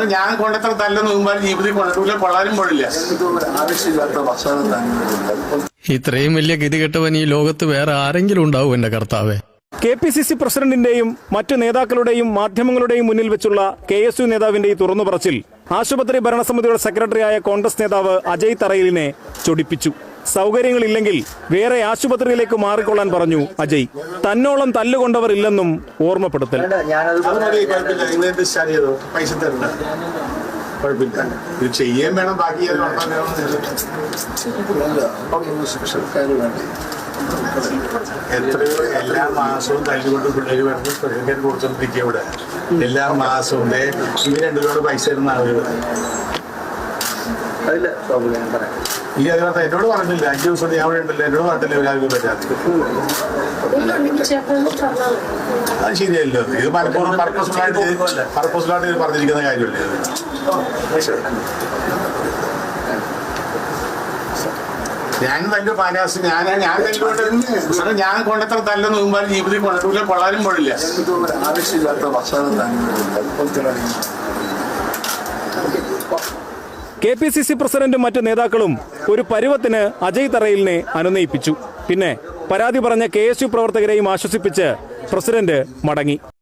സാറേ ഞാൻ കൊണ്ടത്ര തല്ലെന്ന് നോക്കുമ്പോൾ ജീവിതത്തിൽ കൊണ്ടിട്ടില്ല കൊള്ളാനും പോലില്ല ആവശ്യമില്ലാത്ത ഭക്ഷണം തന്നെ ഇത്രയും വലിയ ഗതികെട്ടവൻ ഈ ലോകത്ത് വേറെ ആരെങ്കിലും ഉണ്ടാവും എന്റെ കർത്താവേ. കെ പി സി സി പ്രസിഡന്റിന്റെയും മറ്റു നേതാക്കളുടെയും മാധ്യമങ്ങളുടെയും മുന്നിൽ വെച്ചുള്ള കെ എസ് യു നേതാവിന്റെ ഈ തുറന്നു പറച്ചിൽ ആശുപത്രി ഭരണസമിതിയുടെ സെക്രട്ടറിയായ കോൺഗ്രസ് നേതാവ് അജയ് തറയിലിനെ ചൊടിപ്പിച്ചു. സൗകര്യങ്ങളില്ലെങ്കിൽ വേറെ ആശുപത്രിയിലേക്ക് മാറിക്കൊള്ളാൻ പറഞ്ഞു അജയ്. തന്നോളം തല്ലുകൊണ്ടവർ ഇല്ലെന്നും ഓർമ്മപ്പെടുത്തൽ. ചെയ്യാൻ വേണം ബാക്കി എത്രയോ എല്ലാ മാസവും തല്ലുകൊണ്ട് പിള്ളേർ വരുന്ന സ്പെഷ്യൽ കൊടുത്തോണ്ടിരിക്കുക ഇവിടെ. എല്ലാ മാസവും ദേ ഇവർ രണ്ടുപേരോട് പൈസ തരുന്ന ആളുകൾ അതില്ല പ്രോബ്ലം ഞാൻ പറയാം. ഈ അതിനകത്ത് എന്നോട് പറഞ്ഞില്ല. അഞ്ച് ദിവസം ഞാൻ അവിടെ ഉണ്ടല്ലോ. എന്നോട് പറഞ്ഞില്ല ഇവരാർക്കും പറ്റാതെ. അത് ശരിയല്ലോ. ഇത് പലപ്പോഴും പർപ്പസ്ഫുള്ളായിട്ട് പർപ്പസ്ഫുള്ളായിട്ട് ഇത് പറഞ്ഞിരിക്കുന്ന കാര്യമല്ലേ? ഞാൻ തല്ല് പാലാസ് ഞാൻ ഞാൻ തല്ലുകൊണ്ട് സാറേ ഞാൻ കൊണ്ടത്ര തല്ലെന്ന് നോക്കുമ്പോൾ ജീവിതത്തിൽ കൊണ്ടിട്ടില്ല കൊള്ളാനും പാടില്ല. ആവശ്യമില്ലാത്ത ഭക്ഷണം തന്നെ. കെ പി സി സി പ്രസിഡന്റും മറ്റു നേതാക്കളും ഒരു പരുവത്തിന് അജയ് തറയിലിനെ അനുനയിപ്പിച്ചു. പിന്നെ പരാതി പറഞ്ഞ കെ എസ് യു പ്രവർത്തകരെയും ആശ്വസിപ്പിച്ച് പ്രസിഡന്റ് മടങ്ങി.